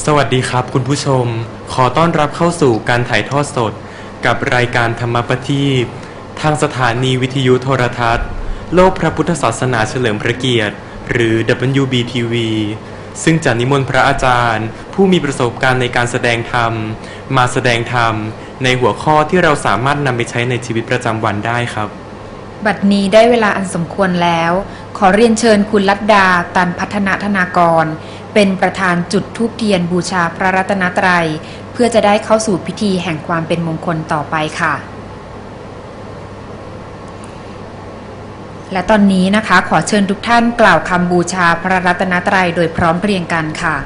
สวัสดีครับคุณผู้ชม ขอต้อนรับเข้าสู่การถ่ายทอดสด กับรายการธรรมปทีปทางสถานีวิทยุโทรทัศน์ โลกพระพุทธศาสนาเฉลิมพระเกียรติ หรือ WBTV ซึ่งจะนิมนต์พระอาจารย์ ผู้มีประสบการณ์ในการแสดงธรรม มาแสดงธรรม ในหัวข้อที่เราสามารถนำไปใช้ในชีวิตประจำวันได้ครับ บัดนี้ได้เวลาอันสมควรแล้ว ขอเรียนเชิญคุณลัดดาตันพัฒนาธนากร เป็นประธานจุดทูปเทียนบูชาพระรัตนตรัย เพื่อจะได้เข้าสู่พิธีแห่งความเป็นมงคลต่อไปค่ะและตอนนี้นะคะขอเชิญทุกท่านกล่าวคำบูชาพระรัตนตรัยโดยพร้อมเพรียงกันค่ะ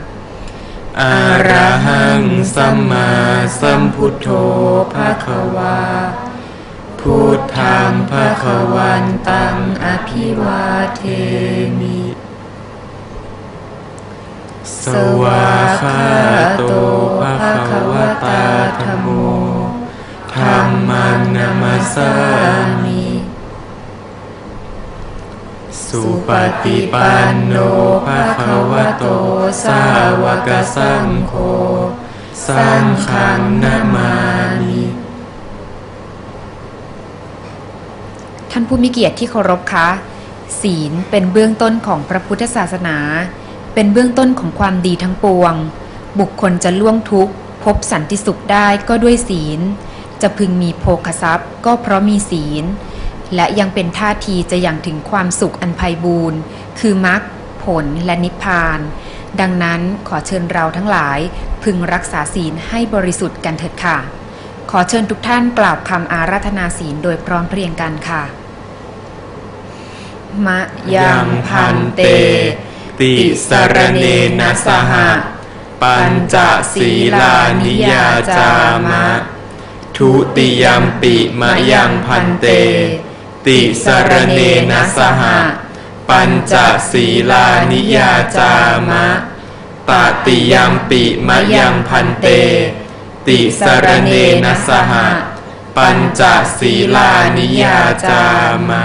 อะระหังสัมมาสัมพุทโธภะคะวา พุทธังภะคะวันตังอภิวาเทมิ สวาคาโตภะคะวะตาธัมโมธัมมังนามัสามิ สุปฏิปันโนภะคะวะโต สาวกสังโฆสังฆังนามามิท่านผู้มีเกียรติที่เคารพคะ ศีลเป็นเบื้องต้นของพระพุทธศาสนา เป็นเบื้องต้นของความดีทั้งปวง บุคคลจะล่วงทุกข์ พบสันติสุขได้ก็ด้วยศีล จะพึงมีโภคทรัพย์ ก็เพราะมีศีล และยังเป็นท่าทีจะอย่างถึงความสุขอันไพบูรณ์คือมรรคผลและนิพพาน ดังนั้นขอเชิญเราทั้งหลายพึงรักษาศีลให้บริสุทธิ์กันเถิดค่ะ ขอเชิญทุกท่านกล่าวคำอาราธนาศีลโดยพร้อมเพรียงกันค่ะ มะยังพันเต ติสรเนนะสหะปัญจศีลานิยาจามะ ทุติยมปิมะยังพันเต ติสรเนนะสหะปัญจศีลานิยาจามะตติยมปิมะยังพันเต ติสรเนนะสหะปัญจศีลานิยาจามะ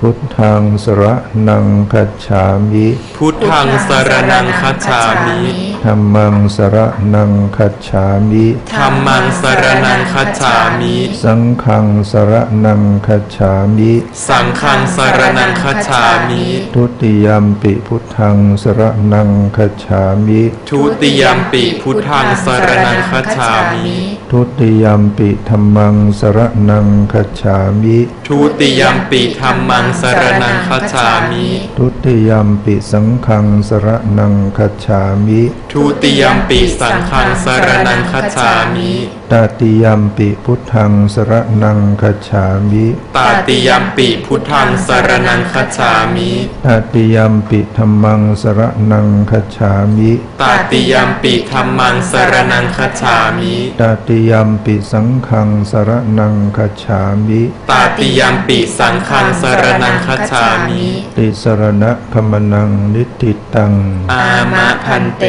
พุทธังสระนังคัจฉามิ พุทธังสรนังคัจฉามิธัมมังสระนังคัจฉามิธัมมังสรนังคัจฉามิ สังฆังสระนังคัจฉามิ สังฆังสรนังคัจฉามิ ทุติยมปิพุทธังสระนังคัจฉามิ ทุติยมปิพุทธังสรนังคัจฉามิ ทุติยมปิธรรมังสระนังคัจฉามิ ทุติยมปิธัมมังสรนังคัจฉามิ ทุ ติยมปิสังฆังสระนังคัจฉามิทุติยมปิสังฆังสรนังคัจฉามิตติยมปิพุทธังสระนังคัจฉามิตาติยมปิพุทธังสรนังคัจฉามิตติยมปิธรรมังสระนังคัจฉามิตาติยมปิธัมมังสรนังคัจฉามิตติยมปิสังฆังสระนังคัจฉามิตาติยมปิสังฆังสรนังคัจฉามิติสรณะคมนังนิติตัง อามะพันเต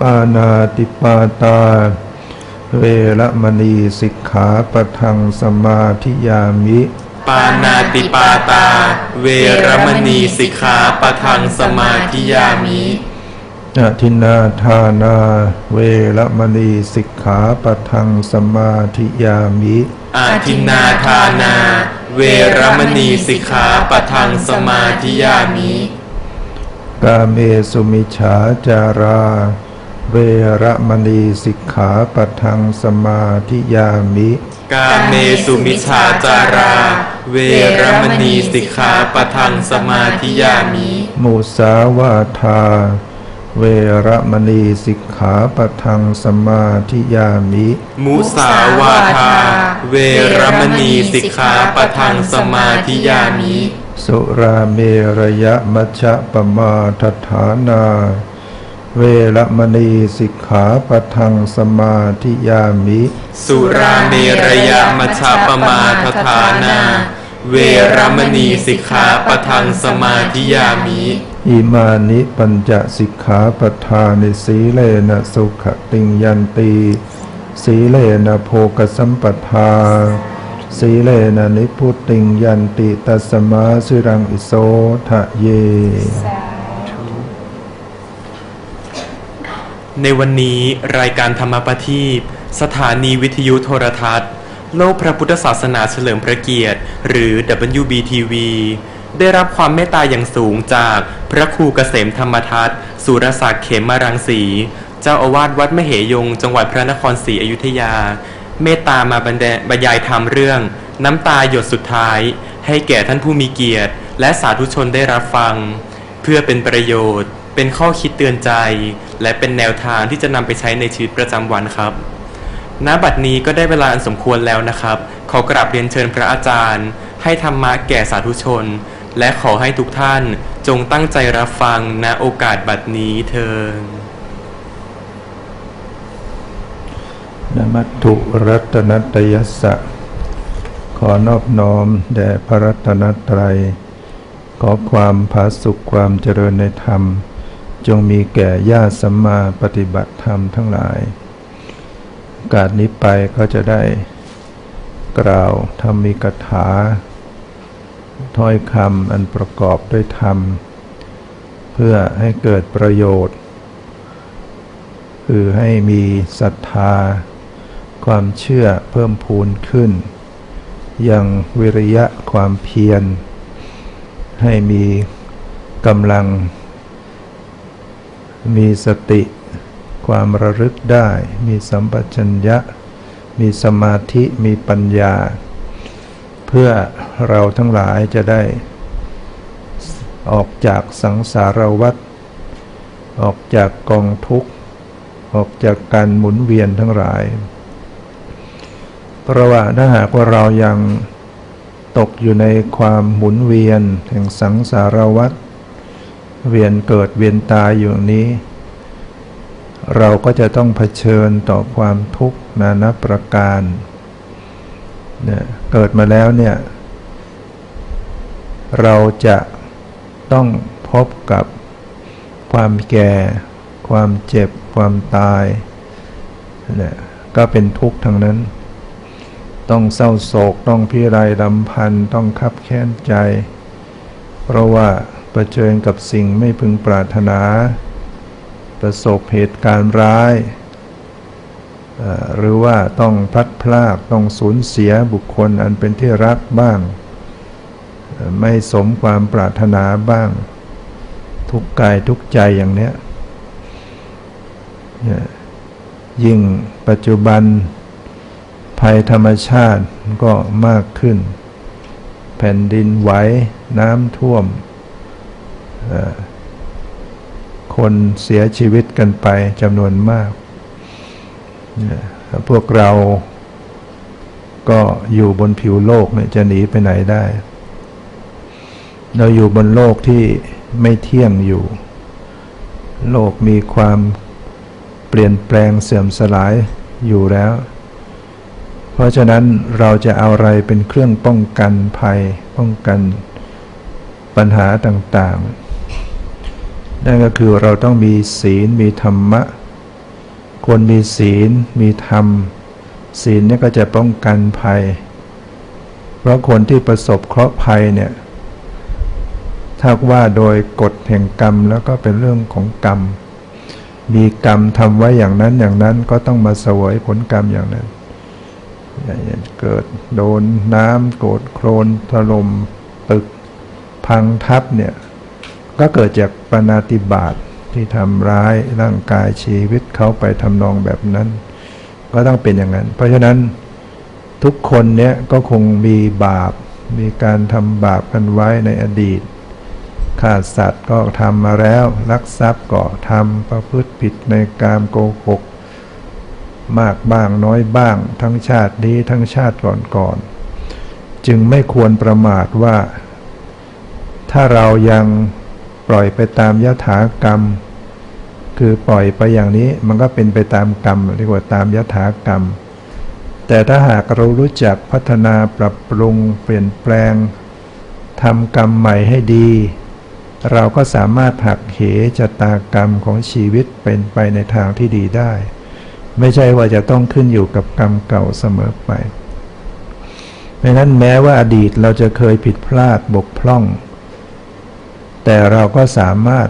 ปานาติปาตา เวระมณีสิกขาปะทังสมาธิยามิ ปานาติปาตา เวรมณีสิกขาปะทังสมาธิยามิอทินนาทานา เวระมณีสิกขาปะทังสมาธิยามิ อาทินนาทานา เวรมณีสิกขาปะทังสมาธิยามิกาเมสุมิฉาจารา เวระมณีสิกขาปะทังสมาธิยามิ กาเมสุมิชฌาจารา เวรมณีสิกขาปะทังสมาธิยามิมุสาวาทา เวระมณีสิกขาปะทังสมาธิยามิ มุสาวาทา เวรมณีสิกขาปะทังสมาธิยามิสุราเมระยะมัชฌะปมาทฐานาเวระมณีสิกขาปะทังสมาธิยามิ สุราเมรยะมัชฌปมาทฐานา เวรมณีสิกขาปะทังสมาธิยามิอิมานิปัญจสิกขาปทานิสีเลนะสุขติงยันตี สีเลนะโภกสัมปทา สีเลนะนิพุติงยันติตัสมาสิรังอิโสทะเย ในวันนี้รายการธรรมประทีปสถานีวิทยุโทรทัศน์ โลกพระพุทธศาสนาเฉลิมพระเกียรติ หรือ WBTV ได้รับความเมตตาอย่างสูงจากพระครูเกษมธรรมทัศน์สุรศักดิ์เขมมารังสี เจ้าอาวาสวัดมเหยง จังหวัดพระนครศรีอยุธยา เมตตามาบรรยบรยายธรรมเรื่อง น้ำตาหยดสุดท้าย ให้แก่ท่านผู้มีเกียรติ และสาธุชนได้รับฟัง เพื่อเป็นประโยชน์ เป็นข้อคิดเตือนใจ และเป็นแนวทางที่จะนำไปใช้ในชีวิตประจำวันครับณบัดนี้ก็ได้เวลาอันสมควรแล้วนะครับ ขอกราบเรียนเชิญพระอาจารย์ ให้ธรรมะแก่สาธุชน และขอให้ทุกท่านจงตั้งใจรับฟังณโอกาสบัดนี้เทิน มัตถุรัตนตยัสสะ ขอนอบน้อมแด่พระรัตนตรัย ขอความผาสุขความเจริญในธรรม จงมีแก่ญาติสัมมาปฏิบัติธรรมทั้งหลาย กาสนี้ไปก็จะได้กล่าวธรรมีกถา ถ้อยคำอันประกอบด้วยธรรม เพื่อให้เกิดประโยชน์ คือให้มีศรัทธา ความเชื่อเพิ่มพูนขึ้น ยังวิริยะความเพียร ให้มีกำลัง มีสติ ความระลึกได้ มีสัมปชัญญะ มีสมาธิมีปัญญา เพื่อเราทั้งหลายจะได้ออกจากสังสารวัฏออกจากกองทุกข์ ออกจากการหมุนเวียนทั้งหลาย เพราะว่าถ้าหากว่าเรายังตกอยู่ในความหมุนเวียนแห่งสังสารวัฏเวียนเกิดเวียนตายอยู่นี้ เราก็จะต้องเผชิญต่อความทุกข์นานาประการเนี่ยเกิดมาแล้วเนี่ย เราจะต้องพบกับความแก่ ความเจ็บ ความตายเนี่ยก็เป็นทุกข์ทั้งนั้น ต้องเศร้าโศกต้องพิไรลำพันต้องคับแค้นใจ เพราะว่าเผชิญกับสิ่งไม่พึงปรารถนา ประสบเหตุการณ์ร้าย หรือว่าต้องพัดพรากต้องสูญเสียบุคคลอันเป็นที่รักบ้าง ไม่สมความปรารถนาบ้าง ทุกกายทุกใจอย่างเนี้ยยิ่งปัจจุบัน ภัยธรรมชาติก็มากขึ้น แผ่นดินไหวน้ำท่วม คนเสียชีวิตกันไปจำนวนมาก พวกเราก็อยู่บนผิวโลกเนี่ยจะหนีไปไหนได้ เราอยู่บนโลกที่ไม่เที่ยงอยู่ โลกมีความเปลี่ยนแปลงเสื่อมสลายอยู่แล้ว เพราะฉะนั้นเราจะเอาอะไรเป็นเครื่องป้องกันภัย ป้องกันปัญหาต่างๆ นั่นก็คือเราต้องมีศีลมีธรรมะ คนมีศีลมีธรรม ศีลเนี่ยก็จะป้องกันภัย เพราะคนที่ประสบเคราะห์ภัยเนี่ยถ้าว่าโดยกฎแห่งกรรมแล้วก็เป็นเรื่องของกรรม มีกรรมทำไว้อย่างนั้นอย่างนั้นก็ต้องมาเสวยผลกรรมอย่างนั้น เกิดโดนน้ำโกรธโครนถล่มตึกพังทับเนี่ย ก็เกิดจากปนาติบาตที่ทำร้ายร่างกายชีวิตเขาไปทำนองแบบนั้น ก็ต้องเป็นอย่างนั้น เพราะฉะนั้นทุกคนเนี่ยก็คงมีบาป มีการทำบาปกันไว้ในอดีตฆ่าสัตว์ก็ทำมาแล้วลักทรัพย์ก็ทำประพฤติผิดในกามโกหก มากบ้างน้อยบ้าง ทั้งชาตินี้ทั้งชาติก่อนๆจึงไม่ควรประมาทว่า ถ้าเรายังปล่อยไปตามยถากรรม คือปล่อยไปอย่างนี้มันก็เป็นไปตามกรรมเรียกว่าตามยถากรรม แต่ถ้าหากเรารู้จักพัฒนาปรับปรุงเปลี่ยนแปลงทำกรรมใหม่ให้ดี เราก็สามารถหักเหชะตากรรมของชีวิตเป็นไปในทางที่ดีได้ ไม่ใช่ว่าจะต้องขึ้นอยู่กับกรรมเก่าเสมอไปเพราะนั้นแม้ว่าอดีตเราจะเคยผิดพลาดบกพร่อง แต่เราก็สามารถ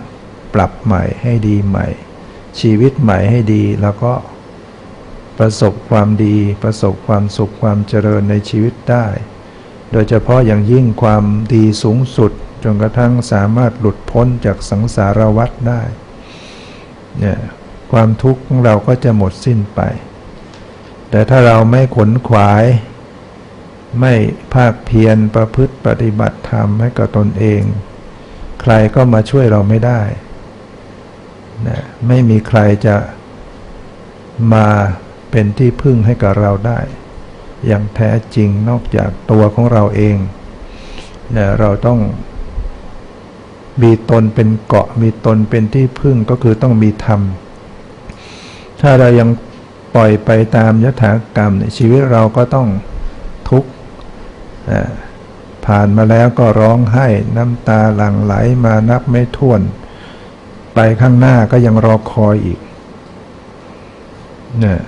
ปรับใหม่ให้ดีใหม่ ชีวิตใหม่ให้ดี แล้วก็ประสบความดี ประสบความสุขความเจริญในชีวิตได้ โดยเฉพาะอย่างยิ่งความดีสูงสุดจนกระทั่งสามารถหลุดพ้นจากสังสารวัฏได้เนี่ย ความทุกข์ของเราก็จะหมดสิ้นไป แต่ถ้าเราไม่ขนขวาย ไม่ภาคเพียรประพฤติปฏิบัติธรรมให้กับตนเอง ใครก็มาช่วยเราไม่ได้นะไม่มีใครจะมาเป็นที่พึ่งให้กับเราได้ อย่างแท้จริงนอกจากตัวของเราเองนะเราต้องมีตนเป็นเกาะมีตนเป็นที่พึ่งก็คือต้องมีธรรม ถ้าเรายังปล่อยไปตามยถากรรมเนี่ยชีวิตเราก็ต้องทุกข์ผ่านมาแล้วก็ร้องไห้น้ำตาหลั่งไหลมานับไม่ถ้วน ไปข้างหน้าก็ยังรอคอยอีกเนี่ย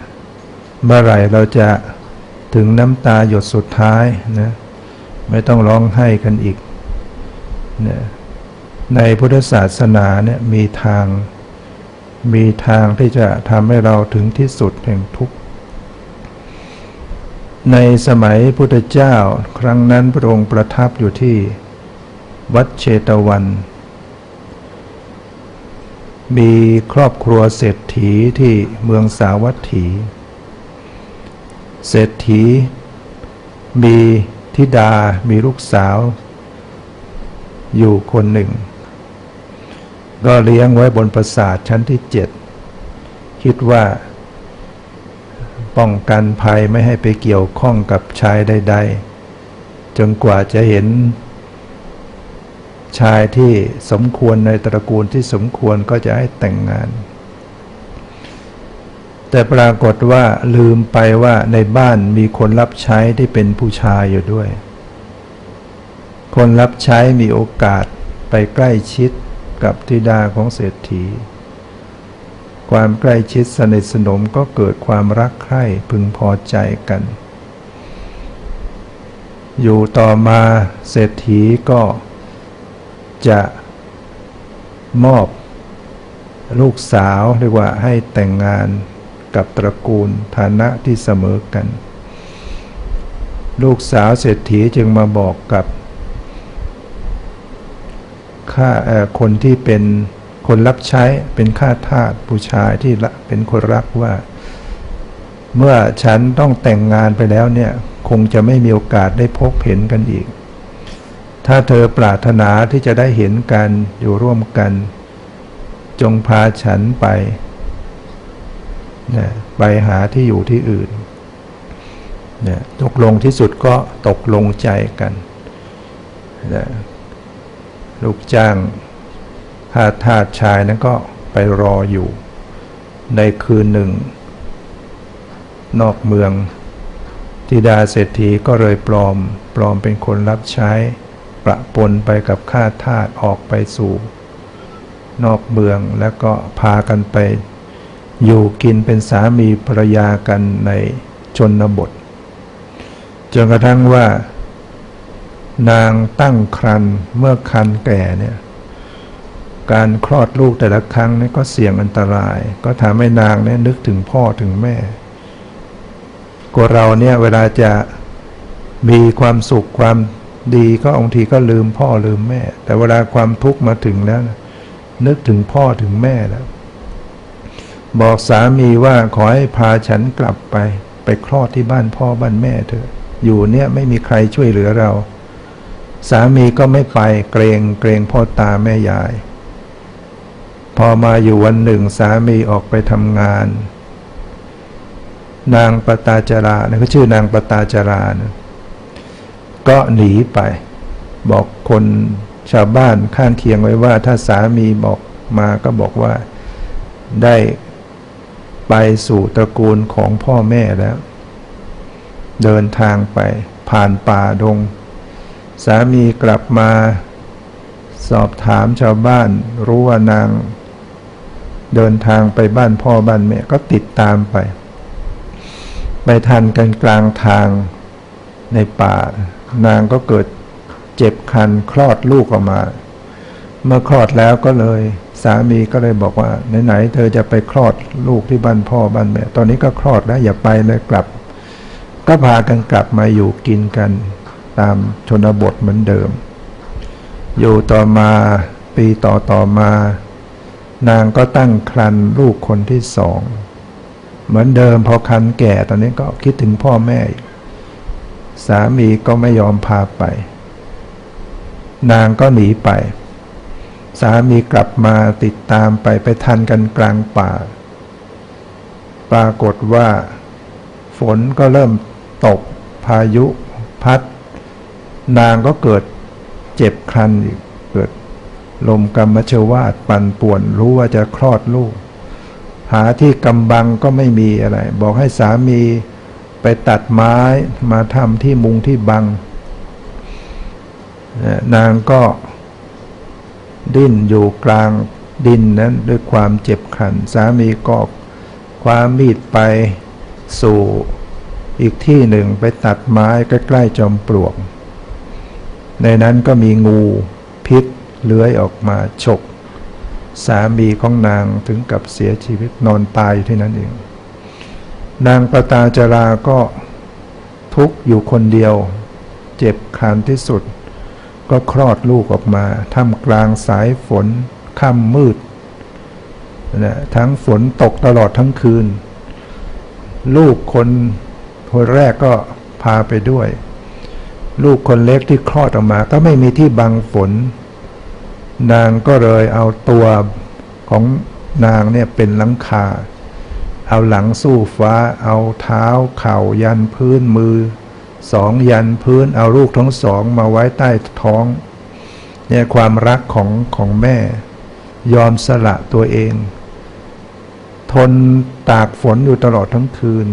เมื่อไหร่เราจะถึงน้ำตาหยดสุดท้ายนะไม่ต้องร้องไห้กันอีกเนี่ยในพุทธศาสนาเนี่ยมีทาง มีทางที่จะทำให้เราถึงที่สุดแห่งทุกข์ ในสมัยพุทธเจ้าครั้งนั้นพระองค์ประทับอยู่ที่ วัดเชตวัน มีครอบครัวเศรษฐีที่เมืองสาวัตถี เศรษฐี มีธิดามีลูกสาว อยู่คนหนึ่ง ก็เลี้ยงไว้บนปราสาทชั้นที่เจ็ดคิดว่าป้องกันภัยไม่ให้ไปเกี่ยวข้องกับชายใด ๆ จนกว่าจะเห็น ชายที่สมควรในตระกูลที่สมควรก็จะให้แต่งงาน แต่ปรากฏว่าลืมไปว่าในบ้านมีคนรับใช้ที่เป็นผู้ชายอยู่ด้วย คนรับใช้มีโอกาสไปใกล้ชิด กับธิดาของเศรษฐี ความใกล้ชิดสนิทสนมก็เกิดความรักใคร่พึงพอใจกัน อยู่ต่อมาเศรษฐีก็จะมอบลูกสาวเรียกว่าให้แต่งงานกับตระกูลฐานะที่เสมอกัน ลูกสาวเศรษฐีจึงมาบอกกับ ข้าคนที่เป็นคนรับใช้เป็นข้าทาสผู้ชายที่เป็นคนรักว่า เมื่อฉันต้องแต่งงานไปแล้วเนี่ย คงจะไม่มีโอกาสได้พบเห็นกันอีก ถ้าเธอปรารถนาที่จะได้เห็นกันอยู่ร่วมกัน จงพาฉันไปนะไปหาที่อยู่ที่อื่นนะตกลงที่สุดก็ตกลงใจกันนะ ลูกจ้างทาทาสชายนั้นก็ไปรออยู่ ในคืนหนึ่ง นอกเมืองธิดาเศรษฐีก็เลยปลอม ปลอมเป็นคนรับใช้ ประปนไปกับข้าทาสออกไปสู่ นอกเมืองแล้วก็พากันไป อยู่กินเป็นสามีภรรยากันในชนบทจนกระทั่งว่า นางตั้งครรภ์เมื่อครรภ์แก่เนี่ยการคลอดลูกแต่ละครั้งนี่ก็เสี่ยงอันตราย ก็ทำให้นางเนี่ยนึกถึงพ่อถึงแม่กว่าเราเนี่ยเวลาจะมีความสุขความดีก็บางทีก็ลืมพ่อลืมแม่ แต่เวลาความทุกข์มาถึงแล้วนะนึกถึงพ่อถึงแม่แล้ว บอกสามีว่าขอให้พาฉันกลับไป ไปคลอดที่บ้านพ่อบ้านแม่เถอะ อยู่เนี่ยไม่มีใครช่วยเหลือเรา สามีก็ไม่ไปเกรงเกรงพ่อตาแม่ยาย พอมาอยู่วันหนึ่งสามีออกไปทำงาน นางปตาจารานะเขาชื่อนางปตาจารานะก็หนีไป บอกคนชาวบ้านข้างเคียงไว้ว่า ถ้าสามีบอกมาก็บอกว่าได้ไปสู่ตระกูลของพ่อแม่แล้ว เดินทางไปผ่านป่าดง สามีกลับมา สอบถามชาวบ้าน รู้ว่านาง เดินทางไปบ้านพ่อบ้านแม่ก็ติดตามไป ไปทันกันกลางทางในป่า นางก็เกิดเจ็บคันคลอดลูกออกมา เมื่อคลอดแล้วก็เลย สามีก็เลยบอกว่าไหนๆเธอจะไปคลอดลูกที่บ้านพ่อบ้านแม่ ตอนนี้ก็คลอดแล้วอย่าไปเลยกลับ ก็พากันกลับมาอยู่กินกัน ตามชนบทเหมือนเดิม อยู่ต่อมาปีต่อต่อมา นางก็ตั้งครรภ์ลูกคนที่สอง เหมือนเดิมพอครันแก่ตอนนี้ก็คิดถึงพ่อแม่ สามีก็ไม่ยอมพาไป นางก็หนีไป สามีกลับมาติดตามไปไปทันกันกลางป่า ปรากฏว่า ฝนก็เริ่มตกพายุพัด นางก็เกิดเจ็บครันอีกเกิดลมกรรมชวาดปั่นป่วนรู้ว่าจะคลอดลูก หาที่กำบังก็ไม่มีอะไร บอกให้สามีไปตัดไม้มาทำที่มุงที่บังนะนางก็ดิ้นอยู่กลางดินนั้นด้วยความเจ็บขัน สามีก็คว้ามีดไปสู่อีกที่หนึ่งไปตัดไม้ใกล้ๆจอมปลวก ในนั้นก็มีงูพิษเลื้อยออกมาฉกสามีของนางถึงกับเสียชีวิตนอนตายอยู่ที่นั่นเอง นางปตาจาราก็ทุกข์อยู่คนเดียว เจ็บคันที่สุด ก็คลอดลูกออกมาท่ามกลางสายฝนค่ำมืดนะทั้งฝนตกตลอดทั้งคืน ลูกคนคนแรกก็พาไปด้วย ลูกคนเล็กที่คลอดออกมา ก็ไม่มีที่บังฝน นางก็เลยเอาตัวของนางเนี่ยเป็นหลังคา เอาหลังสู้ฟ้า เอาเท้าเข่ายันพื้นมือ สองยันพื้น เอาลูกทั้งสองมาไว้ใต้ท้อง เนี่ยความรักของของแม่ ยอมสละตัวเอง ทนตากฝนอยู่ตลอดทั้งคืน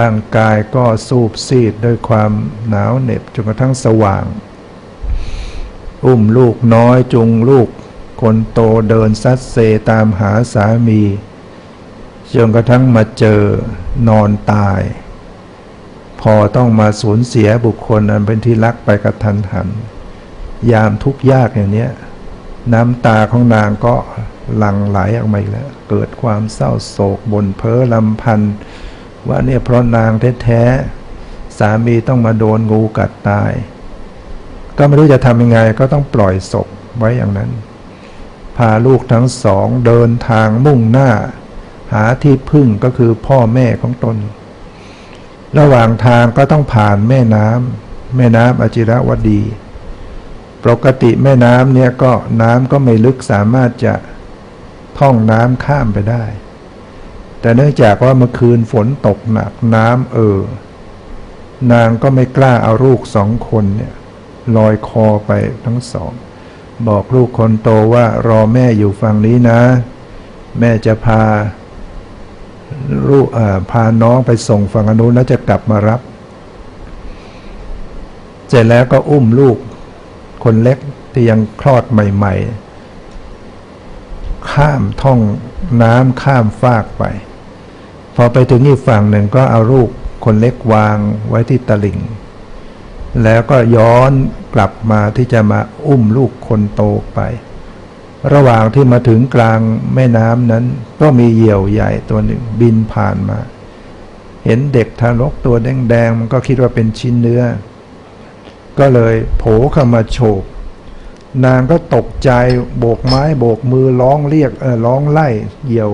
ร่างกายก็สูบซีดด้วยความหนาวเหน็บจนกระทั่งสว่าง อุ้มลูกน้อยจุงลูก คนโตเดินซัดเซตามหาสามีจนกระทั่งมาเจอนอนตาย พอต้องมาสูญเสียบุคคลอันเป็นที่รักไปกระทันหัน ยามทุกข์ยากอย่างเนี้ย น้ำตาของนางก็หลั่งไหลออกมาอีกแล้ว เกิดความเศร้าโศกบนเพ้อลำพันธ์ ว่าเนี่ยเพราะนางแท้ๆสามีต้องมาโดนงูกัดตาย ก็ไม่รู้จะทำยังไงก็ต้องปล่อยศพไว้อย่างนั้น พาลูกทั้งสองเดินทางมุ่งหน้า หาที่พึ่งก็คือพ่อแม่ของตน ระหว่างทางก็ต้องผ่านแม่น้ำแม่น้ำอจิรวดี ปกติแม่น้ำเนี่ยก็น้ำก็ไม่ลึกสามารถจะท่องน้ำข้ามไปได้ แต่เนื่องจากว่าเมื่อคืนฝนตกหนักน้ำเออนางก็ไม่กล้าเอาลูกสองคนเนี่ยลอยคอไปทั้งสอง บอกลูกคนโตว่ารอแม่อยู่ฝั่งนี้นะ แม่จะพาลูกอ่าพาน้องไปส่งฝั่งอนุนแล้วจะกลับมารับ เสร็จแล้วก็อุ้มลูกคนเล็กที่ยังคลอดใหม่ ๆ ข้ามท่องน้ำข้ามฟากไป พอไปถึงอีกฝั่งหนึ่งก็เอาลูกคนเล็กวางไว้ที่ตลิ่ง แล้วก็ย้อนกลับมาที่จะมาอุ้มลูกคนโตไป ระหว่างที่มาถึงกลางแม่น้ำนั้น ก็มีเหยี่ยวใหญ่ตัวหนึ่งบินผ่านมา เห็นเด็กทารกตัวแดงๆมันก็คิดว่าเป็นชิ้นเนื้อ ก็เลยโผเข้ามาโฉบนางก็ตกใจโบกไม้โบกมือร้องเรียกเออร้องไล่เหยี่ยว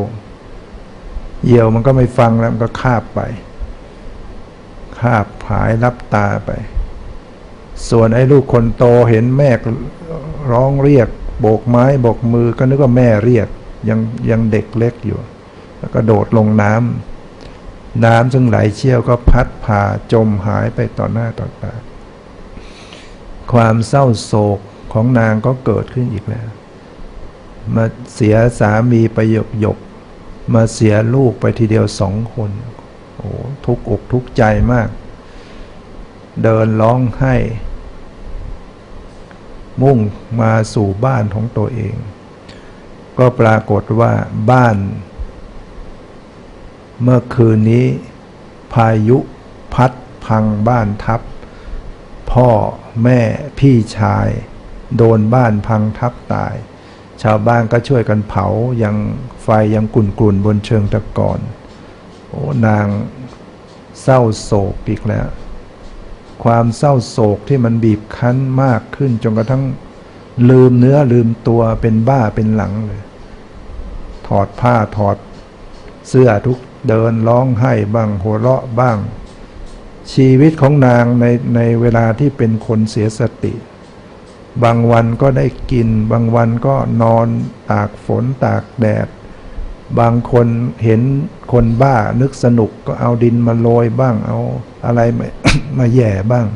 เหยี่ยวมันก็ไม่ฟังแล้วมันก็คาบไปคาบผายรับตาไป ส่วนไอ้ลูกคนโตเห็นแม่ร้องเรียก โบกไม้โบกมือก็นึกว่าแม่เรียกยังยังเด็กเล็กอยู่ แล้วก็โดดลงน้ำน้ำซึ่งไหลเชี่ยวก็พัดพาจมหายไปต่อหน้าต่อตาความเศร้าโศกของนางก็เกิดขึ้นอีกแล้ว มาเสียสามีไปหยกหยก มาเสียลูกไปทีเดียวสองคนโอ้ทุกอกทุกใจมาก เดินร้องไห้ มุ่งมาสู่บ้านของตัวเอง ก็ปรากฏว่าบ้าน เมื่อคืนนี้ พายุพัดพังบ้านทับ พ่อแม่พี่ชาย โดนบ้านพังทับตาย ชาวบ้านก็ช่วยกันเผายัง ยังกุ่นกลุ่นบนเชิงตะกอนโอ้นางเศร้าโศกอีกแล้ว ความเศร้าโศกที่มันบีบคั้นมากขึ้นจนกระทั่งลืมเนื้อลืมตัวเป็นบ้าเป็นหลังเลย ถอดผ้าถอดเสื้อทุกเดินร้องไห้บ้างหัวเราะบ้าง ชีวิตของนางในในเวลาที่เป็นคนเสียสติ บางวันก็ได้กิน บางวันก็นอนตากฝนตากแดด บางคนเห็นคนบ้านึกสนุกก็เอาดินมาโรยบ้างเอาอะไรมามาแย่บ้าง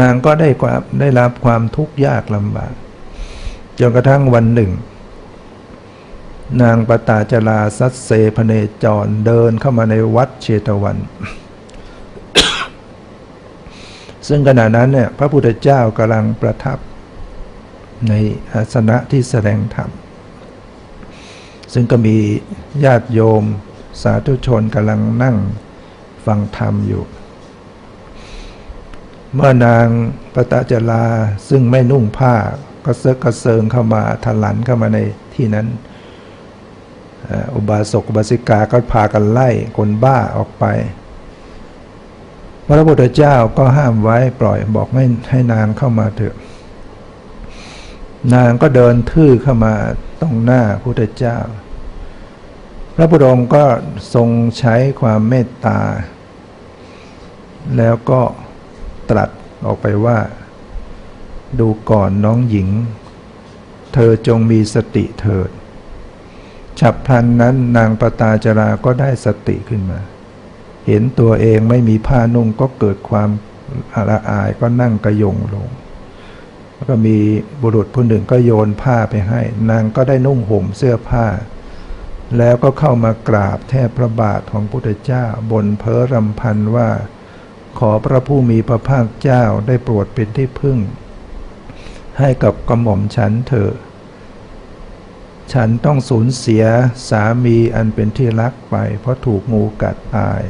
นางก็ได้ความได้รับความทุกข์ยากลำบากจนกระทั่งวันหนึ่ง นางปตาจราสัตเสพเนจรเดินเข้ามาในวัดเชตวัน ซึ่งขณะนั้นเนี่ยพระพุทธเจ้ากำลังประทับในอาสนะที่แสดงธรรม ซึ่งก็มีญาติโยม สาธุชนกำลังนั่งฟังธรรมอยู่ เมื่อนางปตจาราซึ่งไม่นุ่งผ้า ก็เซกกระเซิงเข้ามาทลันเข้ามาในที่นั้นเอ่ออุบาสกอุบาสิกาก็พากันไล่คนบ้าออกไป พระพุทธเจ้าก็ห้ามไว้ปล่อยบอกไม่ให้นางเข้ามาเถอะ นางก็เดินทื่อเข้ามาตรงหน้าพระพุทธเจ้า พระพุทธองค์ก็ทรงใช้ความเมตตา แล้วก็ตรัสออกไปว่า ดูก่อนน้องหญิง เธอจงมีสติเถิด ฉับพลันนั้นนางปตาจราก็ได้สติขึ้นมา เห็นตัวเองไม่มีผ้านุ่งก็เกิดความละอายก็นั่งกระยงลง ก็มีบุรุษผู้หนึ่งก็โยนผ้าไปให้ นางก็ได้นุ่งห่มเสื้อผ้า แล้วก็เข้ามากราบแทบพระบาทของพุทธเจ้าบนเพ้อรำพันว่า ขอพระผู้มีพระภาคเจ้าได้โปรดเป็นที่พึ่ง ให้กับกระหม่อมฉันเถอะ ฉันต้องสูญเสียสามีอันเป็นที่รักไป เพราะถูกงูกัดตาย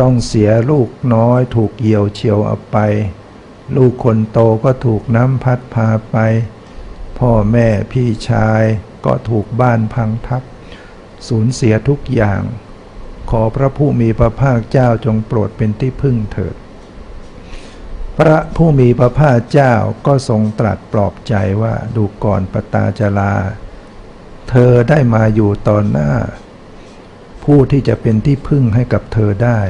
ต้องเสียลูกน้อยถูกเหยี่ยวเฉียวเอาไป ลูกคนโตก็ถูกน้ำพัดพาไป พ่อแม่พี่ชายก็ถูกบ้านพังทับ สูญเสียทุกอย่าง ขอพระผู้มีพระภาคเจ้าจงโปรดเป็นที่พึ่งเถิด พระผู้มีพระภาคเจ้าก็ทรงตรัสปลอบใจว่าดูก่อนปตาจาราเธอได้มาอยู่ตอนหน้า ผู้ที่จะเป็นที่พึ่งให้กับเธอได้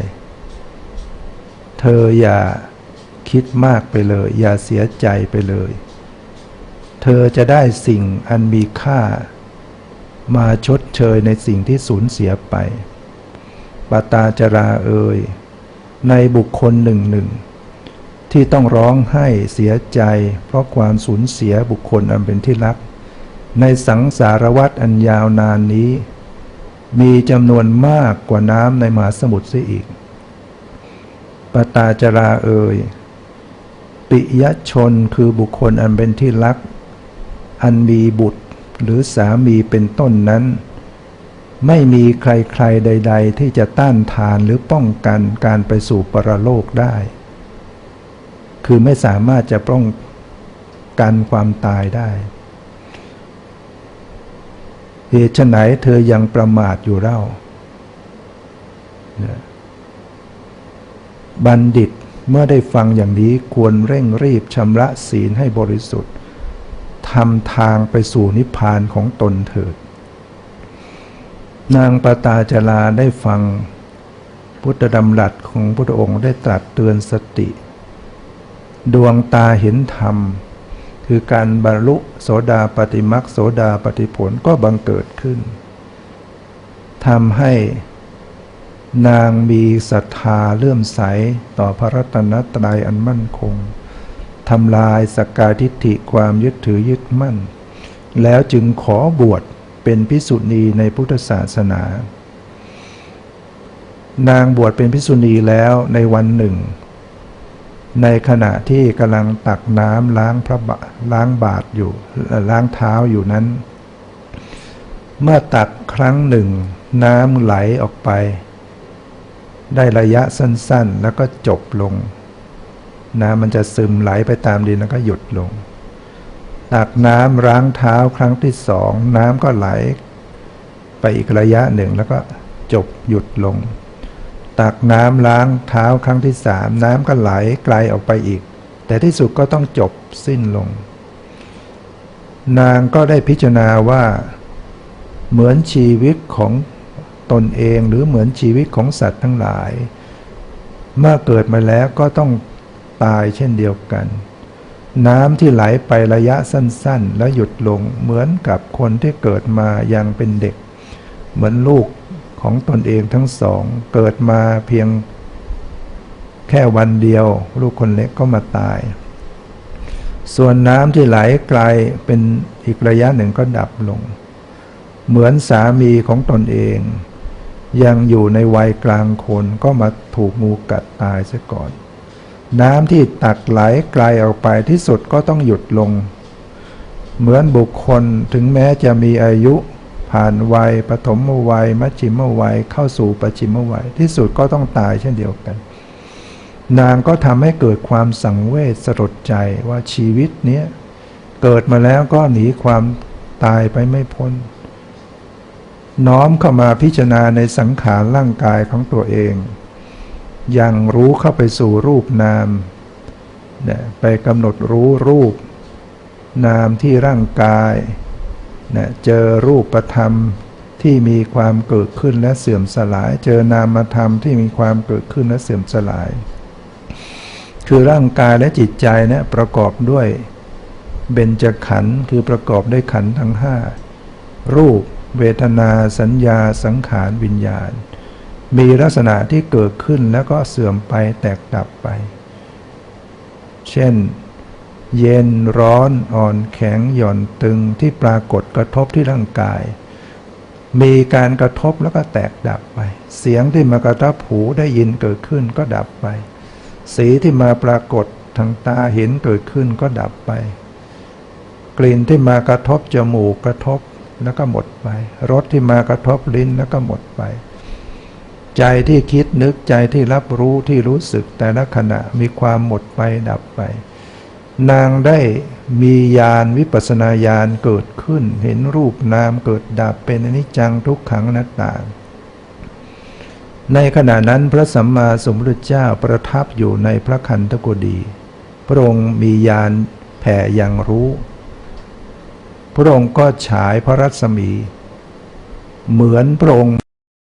เธออย่า คิดมากไปเลย อย่าเสียใจไปเลย เธอจะได้สิ่งอันมีค่า มาชดเชยในสิ่งที่สูญเสียไปปตาจราเอยในบุคคลหนึ่งหนึ่งที่ต้องร้องไห้เสียใจ เพราะความสูญเสียบุคคลอันเป็นที่รัก ในสังสารวัฏอันยาวนานนี้ มีจำนวนมากกว่าน้ำในมหาสมุทรเสียอีกปตาจราเอ่ย ปิยชนคือบุคคลอันเป็นที่รัก อันมีบุตรหรือสามีเป็นต้นนั้น ไม่มีใครๆใด ๆ ที่จะต้านทานหรือป้องกันการไปสู่ปรโลกได้ คือไม่สามารถจะป้องกันความตายได้เหตุไฉนเธอยังประมาทอยู่เล่า บัณฑิต เมื่อได้ฟังอย่างนี้ควรเร่งรีบชำระศีลให้บริสุทธิ์ทำทางไปสู่นิพพานของตนเถิด นางปตาจาราได้ฟังพุทธดำรัสของพระองค์ได้ตรัสเตือนสติ ดวงตาเห็นธรรม คือการบรรลุโสดาปฏิมักโสดาปฏิผลก็บังเกิดขึ้นทำให้ นางมีศรัทธาเลื่อมใสต่อพระรัตนตรัยอันมั่นคงทำลายสกกายทิฏฐิความยึดถือยึดมั่น แล้วจึงขอบวชเป็นพิสุณีในพุทธศาสนา นางบวชเป็นพิสุณีแล้วในวันหนึ่ง ในขณะที่กำลังตักน้ำล้างพระบาล้างบาทอยู่ล้างเท้าอยู่นั้น เมื่อตักครั้งหนึ่ง น้ำไหลออกไป ได้ระยะสั้นๆ แล้วก็จบลง น้ำมันจะซึมไหลไปตามดินแล้วก็หยุดลง ตักน้ำล้างเท้าครั้งที่สองน้ำก็ไหล ไปอีกระยะหนึ่งแล้วก็จบหยุดลง ตักน้ำล้างเท้าครั้งที่สามน้ำก็ไหลไกลออกไปอีก แต่ที่สุดก็ต้องจบสิ้นลง นางก็ได้พิจารณาว่า เหมือนชีวิตของ ตนเองหรือเหมือนชีวิตของสัตว์ทั้งหลาย เมื่อเกิดมาแล้วก็ต้องตายเช่นเดียวกัน น้ำที่ไหลไประยะสั้นๆ แล้วหยุดลงเหมือนกับคนที่เกิดมายังเป็นเด็ก เหมือนลูกของตนเองทั้งสอง เกิดมาเพียงแค่วันเดียว ลูกคนเล็กก็มาตาย ส่วนน้ำที่ไหลไกลเป็นอีกระยะหนึ่งก็ดับลง เหมือนสามีของตนเอง ยังอยู่ในวัยกลางคนก็มาถูกงูกัดตายซะก่อน น้ำที่ตักไหลไกลออกไปที่สุดก็ต้องหยุดลง เหมือนบุคคลถึงแม้จะมีอายุ ผ่านวัยปฐมวัยมัชชิมวัยเข้าสู่ปชิมวัยที่สุดก็ต้องตายเช่นเดียวกัน นางก็ทำให้เกิดความสังเวชสลดใจว่าชีวิตเนี้ยเกิดมาแล้วก็หนีความตายไปไม่พ้น น้อมเข้ามาพิจารณาในสังขารร่างกายของตัวเองยังรู้เข้าไปสู่รูปนามเนี่ยไปกำหนดรู้รูป นามที่ร่างกายเนี่ยเจอรูปประธรรมที่มีความเกิดขึ้นและเสื่อมสลาย เจอนามธรรมที่มีความเกิดขึ้นและเสื่อมสลาย คือร่างกายและจิตใจเนี่ยประกอบด้วยเบญจขันธ์คือประกอบด้วยขันธ์ทั้งห้ารูป เวทนาสัญญาสังขารวิญญาณ มีลักษณะที่เกิดขึ้นแล้วก็เสื่อมไปแตกดับไป เช่น เย็นร้อนอ่อนแข็งหย่อนตึงที่ปรากฏกระทบที่ร่างกาย มีการกระทบแล้วก็แตกดับไป เสียงที่มากระทบหูได้ยินเกิดขึ้นก็ดับไป สีที่มาปรากฏทางตาเห็นเกิดขึ้นก็ดับไป กลิ่นที่มากระทบจมูกกระทบ แล้วก็หมดไป รสที่มากระทบลิ้นแล้วก็หมดไป ใจที่คิดนึกใจที่รับรู้ที่รู้สึกแต่ละขณะมีความหมดไปดับไป นางได้มีญาณวิปัสนาญาณเกิดขึ้น เห็นรูปนามเกิดดับเป็นอนิจจังทุกขังนัตตาในขณะนั้นพระสัมมาสัมพุทธเจ้าประทับอยู่ในพระคันธกุฎีพระองค์มีญาณแผ่ยังรู้ ระองค์ก็ฉายพระรัศมี เหมือนพระองค์